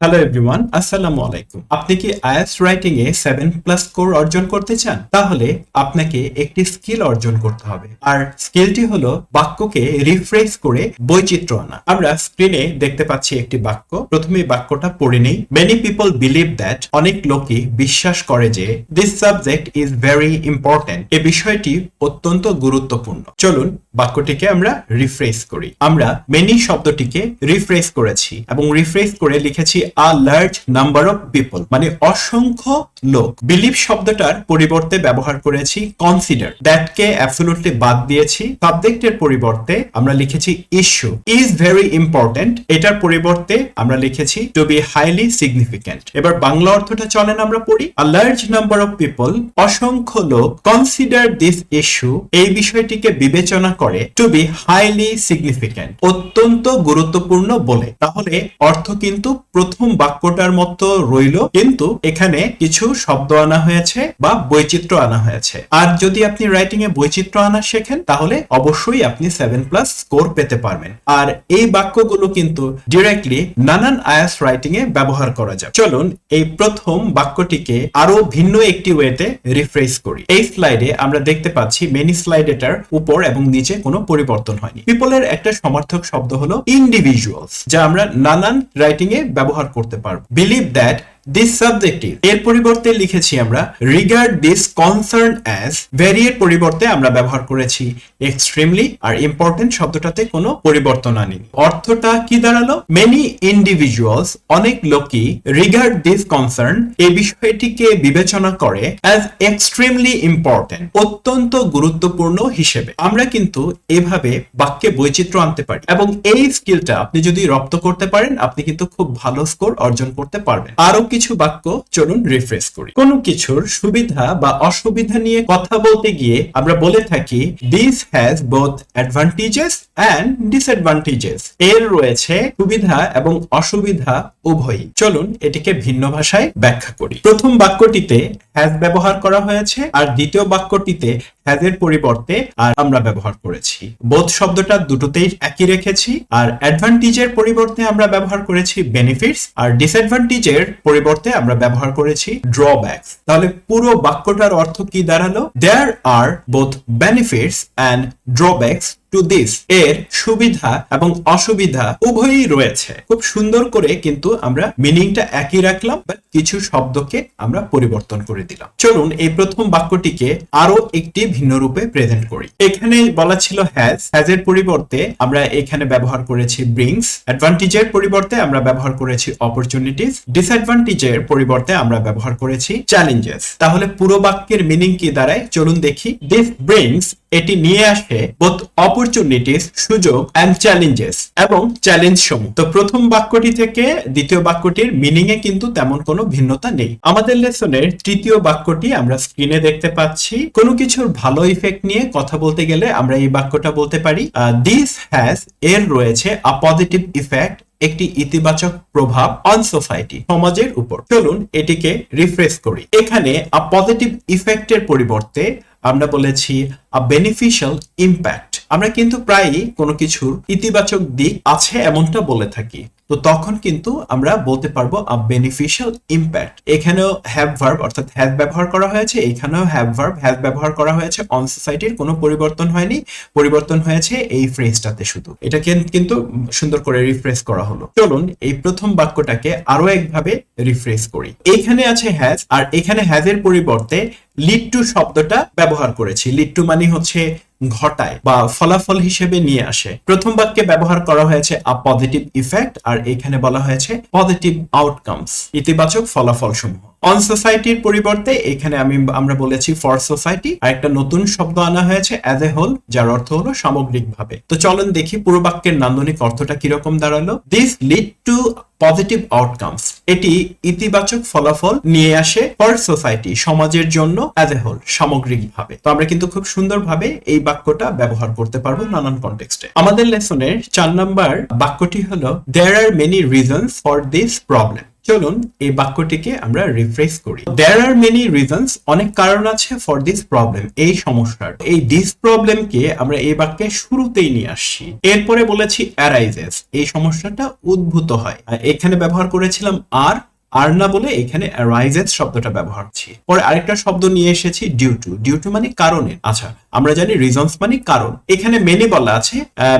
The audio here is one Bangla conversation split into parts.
হ্যালো এভরিওয়ান আসসালামু আলাইকুম আপনি কি আইএস রাইটিং এ সেভেন প্লাস স্কোর অর্জন করতে চান? তাহলে আপনাকে একটি স্কিল অর্জন করতে হবে। আর স্কিলটি হলো বাক্যকে রিফ্রেশ করে বৈচিত্র্য আনা। আমরা স্ক্রিনে দেখতে পাচ্ছি একটি বাক্য। প্রথমে বাক্যটা পড়ে নেই। মেনি পিপল বিলিভ দ্যাট অনেক লোকই বিশ্বাস করে যে this subject is very important এ বিষয়টি অত্যন্ত গুরুত্বপূর্ণ। চলুন বাক্যটিকে আমরা রিফ্রেশ করি। আমরা মেনি শব্দটিকে রিফ্রেশ করেছি এবং রিফ্রেশ করে লিখেছি a large number of people মানে অসংখ্য লোক। বিলিভ শব্দটার পরিবর্তে ব্যবহার করেছি কনসিডার দ্যাটকে অ্যাবসলুটলি বাদ দিয়েছি। সাবজেক্টের পরিবর্তে আমরা লিখেছি ইস্যু ইজ ভেরি ইম্পর্টেন্ট এটার পরিবর্তে আমরা লিখেছি টু বি হাইলি সিগনিফিক্যান্ট এবার বাংলা অর্থটা চলেন আমরা পড়ি। A large number of people অসংখ্য লোক কনসিডার দিস ইস্যু এই বিষয়টিকে বিবেচনা করে টু বি হাইলি সিগনিফিকেন্ট অত্যন্ত গুরুত্বপূর্ণ বলে। তাহলে অর্থ কিন্তু প্রথম বাক্যটার মতো রইল, কিন্তু এখানে কিছু শব্দ আনা হয়েছে বা বৈচিত্র্য আনা হয়েছে। আর যদি আপনি রাইটিং এ বৈচিত্র্য আনা শেখেন, তাহলে অবশ্যই আপনি সেভেন প্লাস স্কোর পেতে পারবেন। আর এই বাক্যগুলো কিন্তু ডিরেক্টলি নানান আয়াস রাইটিং এ ব্যবহার করা যায় চলুন এই প্রথম বাক্যটিকে আরও ভিন্ন একটি ওয়েতে রিফ্রেশ করি। এই স্লাইডে আমরা দেখতে পাচ্ছি মেনি স্লাইড এটার উপর এবং নিচে কোনো পরিবর্তন হয়নি। পিপলের একটা সমার্থক শব্দ হলো ইন্ডিভিজুয়ালস যা আমরা নানান রাইটিং এ ব্যবহার করতে পারব। বিলিভ দ্যাট দিস সাবজেক্টিভ এর পরিবর্তে লিখেছি আমরা regard this concern as very এর পরিবর্তে আমরা ব্যবহার করেছি। এক্সট্রিমলি আর ইম্পর্টেন্ট শব্দটাতে কোনো পরিবর্তন আনিনি। অর্থটা কি দাঁড়াল? মেনি ইন্ডিভিজুয়ালস অনেক লোকই রিগার্ড দিস কনসার্ন এই বিষয়টিকে বিবেচনা করে অ্যাজ এক্সট্রিমলি ইম্পর্টেন্ট অত্যন্ত গুরুত্বপূর্ণ হিসেবে। আমরা কিন্তু এভাবে বাক্যে বৈচিত্র্য আনতে পারি এবং এই স্কিলটা আপনি যদি রপ্ত করতে পারেন, আপনি কিন্তু খুব ভালো স্কোর অর্জন করতে পারবেন। আরও কিছু বাক্য চলুন রিফ্রেশ করি। কোনো কিছুর সুবিধা বা অসুবিধা নিয়ে কথা বলতে গিয়ে আমরা বলে থাকি this has both advantages and disadvantages এর রয়েছে সুবিধা এবং অসুবিধা উভয়ই। চলুন এটিকে ভিন্ন ভাষায় ব্যাখ্যা করি। প্রথম বাক্যটিতে হ্যাজ ব্যবহার করা হয়েছে আর দ্বিতীয় বাক্যটিতে হ্যাজ এর পরিবর্তে আর আমরা ব্যবহার করেছি। বোধ শব্দটা দুটোতেই একই রেখেছি আর অ্যাডভান্টেজের পরিবর্তে আমরা ব্যবহার করেছি বেনিফিটস আর ডিসঅ্যাডভান্টেজের পরিবর্তে আমরা ব্যবহার করেছি ড্রব্যাকস তাহলে পুরো বাক্যটার অর্থ কি দাঁড়াল? There are both benefits and drawbacks to this এর সুবিধা এবং অসুবিধা উভয়ই রয়েছে। খুব সুন্দর করে কিন্তু আমরা মিনিংটা একই রাখলাম কিছু শব্দকে আমরা পরিবর্তন করে দিলাম। চলুন এই প্রথম বাক্যটিকে আরও একটি ভিন্ন রূপে প্রেজেন্ট করি। এখানে বলা ছিল হ্যাজ হ্যাজ এর পরিবর্তে আমরা এখানে ব্যবহার করেছি ব্রিংস অ্যাডভান্টেজের পরিবর্তে আমরা ব্যবহার করেছি অপরচুনিটিস ডিসঅ্যাডভান্টেজের পরিবর্তে আমরা ব্যবহার করেছি চ্যালেঞ্জেস তাহলে পুরো বাক্যের মিনিং কি দাঁড়ায়? চলুন দেখি। দিস ব্রিংস এটি নিয়ে আসে বোথ অপরচুনিটিস সুযোগ অ্যান্ড চ্যালেঞ্জেস এবং চ্যালেঞ্জ সমূহ। তো প্রথম বাক্যটি থেকে দ্বিতীয় বাক্যটির মিনিং এ কিন্তু তেমন কোনো ভিন্নতা নেই। আমাদের লেসনের তৃতীয় বাক্যটি আমরা স্ক্রিনে দেখতে পাচ্ছি। কোনো কিছুর ভালো ইফেক্ট নিয়ে কথা বলতে গেলে আমরা এই বাক্যটা বলতে পারি দিস হ্যাজ এর রয়েছে আ পজিটিভ ইফেক্ট একটি ইতিবাচক প্রভাব অন সোসাইটি সমাজের উপর। চলুন এটিকে রিফ্রেশ করি। এখানে আ পজিটিভ ইফেক্টের পরিবর্তে আমরা বলেছি আ বেনিফিশিয়াল ইম্প্যাক্ট আমরা কিন্তু প্রায়ই কোনো কিছুর ইতিবাচক দিক আছে এমনটা বলে থাকি। তো তখন কিন্তু আমরা বলতে পারব আ বেনিফিশিয়াল ইম্প্যাক্ট এখানেও হ্যাভ ভার্ব অর্থাৎ হ্যাভ ব্যবহার করা হয়েছে, এখানেও হ্যাভ ভার্ব হ্যাভ ব্যবহার করা হয়েছে অন সোসাইটির কোনো পরিবর্তন হয়নি। পরিবর্তন হয়েছে এই ফ্রেজটাতে শুধু। এটাকে কিন্তু সুন্দর করে রিফ্রেশ করা হলো। চলুন এই প্রথম বাক্যটাকে আরও একভাবে রিফ্রেশ করি। এখানে আছে হ্যাজ আর এখানে হ্যাজ এর পরিবর্তে লিড টু শব্দটা ব্যবহার করেছি। লিড টু মানে হচ্ছে ঘটায় বা ফলাফল হিসেবে নিয়ে আসে। প্রথম বাক্যে ব্যবহার করা হয়েছে আ পজিটিভ ইফেক্ট আর এখানে বলা হয়েছে পজিটিভ আউটকামস ইতিবাচক ফলাফল সমূহ অন সোসাইটির পরিবর্তে এখানে আমি, আমরা বলেছি ফর সোসাইটি আর একটা নতুন শব্দ আনা হয়েছে অ্যাজ এ হোল যার অর্থ হলো সামগ্রিকভাবে। তো চলুন দেখি পুরো বাক্যের নান্দনিক অর্থটা কীরকম দাঁড়াল। This lead to positive outcomes এটি ইতিবাচক ফলাফল নিয়ে আসে ফর সোসাইটি সমাজের জন্য অ্যাজ এ হোল সামগ্রিকভাবে। তো আমরা কিন্তু খুব সুন্দরভাবে এই বাক্যটা ব্যবহার করতে পারব নানান কন্টেক্সটে আমাদের লেসনের চার নাম্বার বাক্যটি হলো there are many reasons for this problem চলুন এই বাক্যটিকে আমরা রিফ্রেশ করি। দেয়ার আর মেনি রিজনস অনেক কারণ আছে ফর দিস প্রবলেম এই সমস্যার। এই দিস প্রবলেমকে আমরা এই বাক্যে শুরুতেই নিয়ে আসছি। এরপরে বলেছি অ্যারাইজেস এই সমস্যাটা উদ্ভূত হয়। এখানে ব্যবহার করেছিলাম আর আর না বলে এখানে অ্যারাইজেস শব্দটা ব্যবহার করছি। পরে আরেকটা শব্দ নিয়ে এসেছি ডিউ টু ডিউ টু মানে কারণে। আচ্ছা আমরা জানি রিজনস মানে কারণ। এখানে মেনি বলা আছে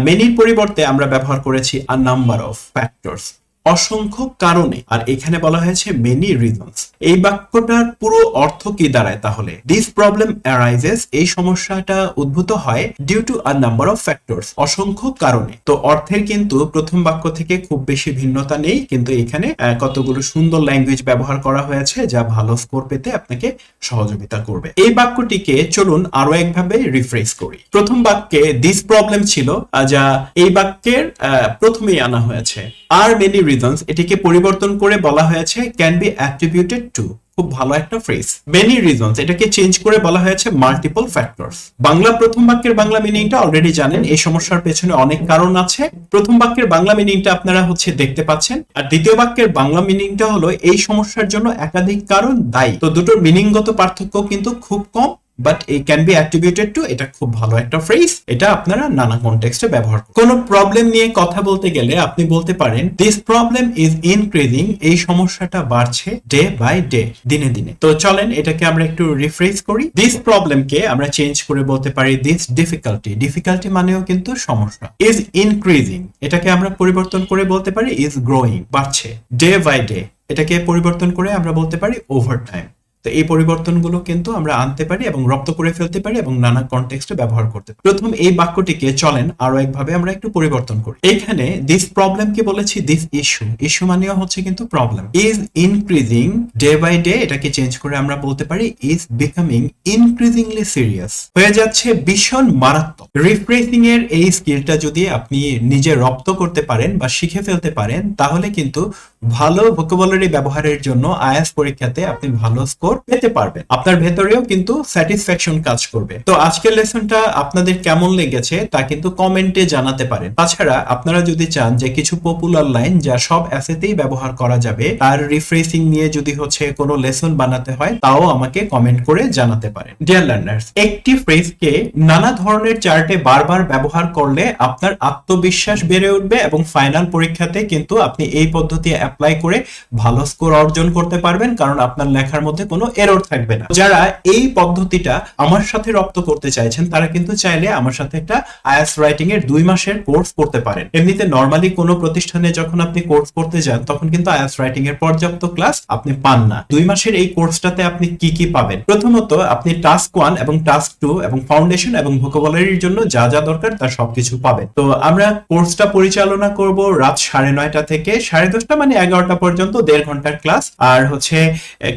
মেনির পরিবর্তে আমরা ব্যবহার করেছি আ নাম্বার অফ ফ্যাক্টরস অসংখ্য কারণে, আর এখানে বলা হয়েছে মেনি রিজনস এই বাক্যটার পুরো অর্থ কি দাঁড়ায় তাহলে? দিস প্রবলেম অ্যারাইজেস এই সমস্যাটা উদ্ভূত হয় due to a number of factors অসংখ্য কারণে। তো অর্থের কিন্তু প্রথম বাক্য থেকে খুব বেশি ভিন্নতা নেই, কিন্তু এখানে কতগুলো সুন্দর ল্যাঙ্গুয়েজ ব্যবহার করা হয়েছে যা ভালো স্কোর পেতে আপনাকে সহযোগিতা করবে। এই বাক্যটিকে চলুন আরও একভাবে রিফ্রেশ করি। প্রথম বাক্যে দিস প্রবলেম ছিল যা এই বাক্যের প্রথমেই আনা হয়েছে। আর মেনি রিজনস এটিকে পরিবর্তন করে বলা হয়েছে ক্যান বি অ্যাট্রিবিউটেড টু খুব ভালো একটা ফ্রেজ মেনি রিজনস এটাকে চেঞ্জ করে বলা হয়েছে মাল্টিপল ফ্যাক্টরস বাংলা প্রথম বাক্যের বাংলা মিনিংটা অলরেডি জানেন, এই সমস্যার পেছনে অনেক কারণ আছে। প্রথম বাক্যের বাংলা মিনিংটা আপনারা হচ্ছে দেখতে পাচ্ছেন। আর দ্বিতীয় বাক্যের বাংলা মিনিংটা হলো এই সমস্যার জন্য একাধিক কারণ দায়ী। তো দুটোর মিনিংগত পার্থক্য কিন্তু খুব কম। বাট এই ক্যান বি অ্যাক্টিভেটেড টু এটা খুব ভালো একটা ফ্রেজ এটা আপনারা নানা কনটেক্সটে ব্যবহার করুন কোনো প্রবলেম নিয়ে কথা বলতে গেলে আপনি বলতে পারেন দিস প্রবলেম ইজ ইনক্রিজিং এই সমস্যাটা বাড়ছে ডে বাই ডে দিনে দিনে। তো চলেন এটাকে আমরা একটু রিফ্রেশ করি। দিস প্রবলেমকে আমরা চেঞ্জ করে বলতে পারি দিস ডিফিকাল্টি ডিফিকাল্টি মানেও কিন্তু সমস্যা। ইজ ইনক্রিজিং এটাকে আমরা পরিবর্তন করে বলতে পারি ইজ গ্রোয়িং বাড়ছে ডে বাই ডে এটাকে পরিবর্তন করে আমরা বলতে পারি ওভার টাইম তো এই পরিবর্তনগুলো কিন্তু আমরা আনতে পারি এবং রপ্ত করে ফেলতে পারি এবং নানা কনটেক্সটে ব্যবহার করতে পারি। প্রথম এই বাক্যটিকে চলেন আরও একভাবে আমরা একটু পরিবর্তন করি। এখানে দিস প্রবলেম কি বলেছি দিস ইস্যু ইস্যু মানেও হচ্ছে কিন্তু problem is increasing day by day এটাকে চেঞ্জ করে আমরা বলতে পারি ইজ বিকামিং ইনক্রিজিংলি সিরিয়াস হয়ে যাচ্ছে ভীষণ মারাত্মক। রিফ্রেশিং এর এই স্কিলটা যদি আপনি নিজে রপ্ত করতে পারেন বা শিখে ফেলতে পারেন, তাহলে কিন্তু ভালো ভোকাবুলারি ব্যবহারের জন্য আয়াস পরীক্ষাতে আপনি ভালো স্কোর পেতে পারবেন। আপনার ভেতরেও কিন্তু স্যাটিসফ্যাকশন কাজ করবে। তো আজকের লেসনটা আপনাদের কেমন লেগেছে তা কিন্তু কমেন্টে জানাতে পারেন। তাছাড়া আপনারা যদি চান যে কিছু পপুলার লাইন যা সব অ্যাসেতেই ব্যবহার করা যাবে, তার রিফ্রেশিং নিয়ে যদি হচ্ছে কোনো লেসন বানাতে হয়, তাও আমাকে কমেন্ট করে জানাতে পারেন। ডিয়ার লার্নার্স একটি ফ্রেজকে নানা ধরনের চার্টে বারবার ব্যবহার করলে আপনার আত্মবিশ্বাস বেড়ে উঠবে এবং ফাইনাল পরীক্ষাতে কিন্তু আপনি এই পদ্ধতি অ্যাপ্লাই করে ভালো স্কোর অর্জন করতে পারবেন, কারণ আপনার লেখার মধ্যে কোনো এরর থাকবে না। যারা এই পদ্ধতিটা আমার সাথে রপ্ত করতে চাইছেন, তারা কিন্তু চাইলে আমার সাথে একটা আইএস রাইটিং এর দুই মাসের কোর্স করতে পারেন। এমনিতে নর্মালি কোনো প্রতিষ্ঠানে যখন আপনি কোর্স করতে যান, তখন কিন্তু আইএস রাইটিং এর পর্যাপ্ত ক্লাস আপনি পান না। দুই মাসের এই কোর্সটাতে আপনি কি কি পাবেন? প্রথমত, আপনি টাস্ক ওয়ান এবং টাস্ক টু এবং ফাউন্ডেশন এবং ভোকাবুলারির জন্য যা যা দরকার তার সবকিছু পাবেন। তো আমরা কোর্সটা পরিচালনা করব রাত সাড়ে নয়টা থেকে সাড়ে দশটা মানে এগারোটা পর্যন্ত, দেড় ঘণ্টার ক্লাস আর হচ্ছে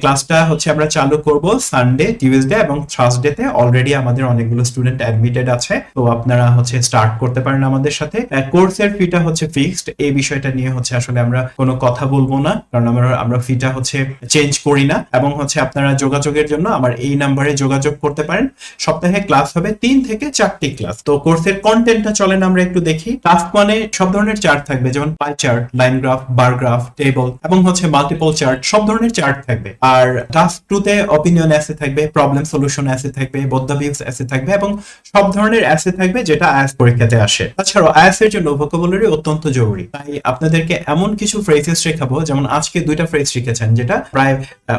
ক্লাসটা হচ্ছে আমরা চালু করব সানডে টিউসডে এবং থার্সডেতে অলরেডি আমাদের অনেকগুলো স্টুডেন্ট অ্যাডমিটেড আছে। তো আপনারা হচ্ছে স্টার্ট করতে পারেন আমাদের সাথে। কোর্সের ফিটা হচ্ছে ফিক্সড এই বিষয়টা নিয়ে হচ্ছে আসলে আমরা কোনো কথা বলব না। কারণ আমরা আমরা ফিটা হচ্ছে চেঞ্জ করি না। এবং হচ্ছে আপনারা যোগাযোগের জন্য আমার এই নাম্বারে যোগাযোগ করতে পারেন। সপ্তাহে ক্লাস হবে তিন থেকে চারটি ক্লাস তো কোর্সের কন্টেন্টটা চলেন আমরা একটু দেখি। টাস্ক মানে সব ধরনের চার্ট থাকবে। যেমন pie chart line graph bar graph table এবং হচ্ছে মাল্টিপল চার্ট সব ধরনের চার্ট থাকবে। আর টাস্ক টু তে অপিনিয়ন অ্যাসে থাকবে প্রবলেম সলিউশন অ্যাসে থাকবে বদ্ধ ভিউস অ্যাসে থাকবে এবং সব ধরনের অ্যাসে থাকবে যেটা আয়াস পরীক্ষাতে আসে। তাছাড়াও আয়াস এর জন্য ভোকাবুলারি অত্যন্ত জরুরি। তাই আপনাদেরকে এমন কিছু ফ্রেজেস শেখাবো, যেমন আজকে দুইটা ফ্রেজ শিখেছেন, যেটা প্রায়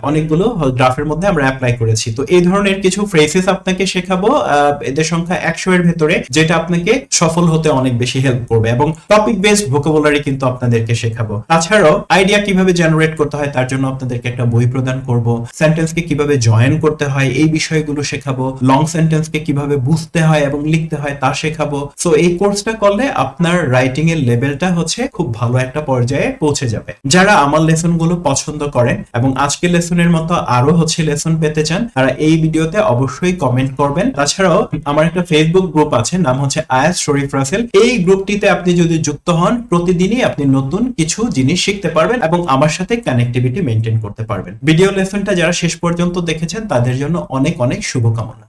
অনেকগুলো গ্রাফের মধ্যে আমরা অ্যাপ্লাই করেছি। তো এই ধরনের কিছু ফ্রেজেস আপনাকে শেখাবো এদের সংখ্যা একশো এর ভেতরে, যেটা আপনাকে সফল হতে অনেক বেশি হেল্প করবে এবং টপিক বেসড ভোকাবুলারি কিন্তু আপনাদেরকে শেখাবো। তাছাড়াও আইডিয়া কীভাবে জেনারেট করতে হয়, তার জন্য আপনাদেরকে একটা বই প্রদান করব সেন্টেন্সকে কীভাবে জয়েন করতে হয়, এই বিষয়গুলো শেখাবো লং সেন্টেন্সকে কীভাবে বুঝতে হয় এবং লিখতে হয় তা শেখাবো। সো এই কোর্সটা করলে আপনার রাইটিং এর লেভেলটা হচ্ছে খুব ভালো একটা পর্যায়ে পৌঁছে যাবে। যারা আমার লেসনগুলো পছন্দ করেন এবং আজকের লেসনের মতো আরও হচ্ছে লেসন পেতে চান, তারা এই ভিডিওতে অবশ্যই কমেন্ট করবেন। তাছাড়াও, আমার একটা ফেসবুক গ্রুপ আছে, নাম হচ্ছে আয়াস শরীফ রাসেল। এই গ্রুপটিতে আপনি যদি যুক্ত হন, প্রতিদিনই আপনি নতুন কিছু জিনিস শিখতে পারবেন এবং আমার সাথে কানেক্টিভিটি মেনটেন করতে পারবেন। ভিডিও লেসনটা যারা শেষ পর্যন্ত দেখেছেন তাদের জন্য অনেক অনেক শুভকামনা।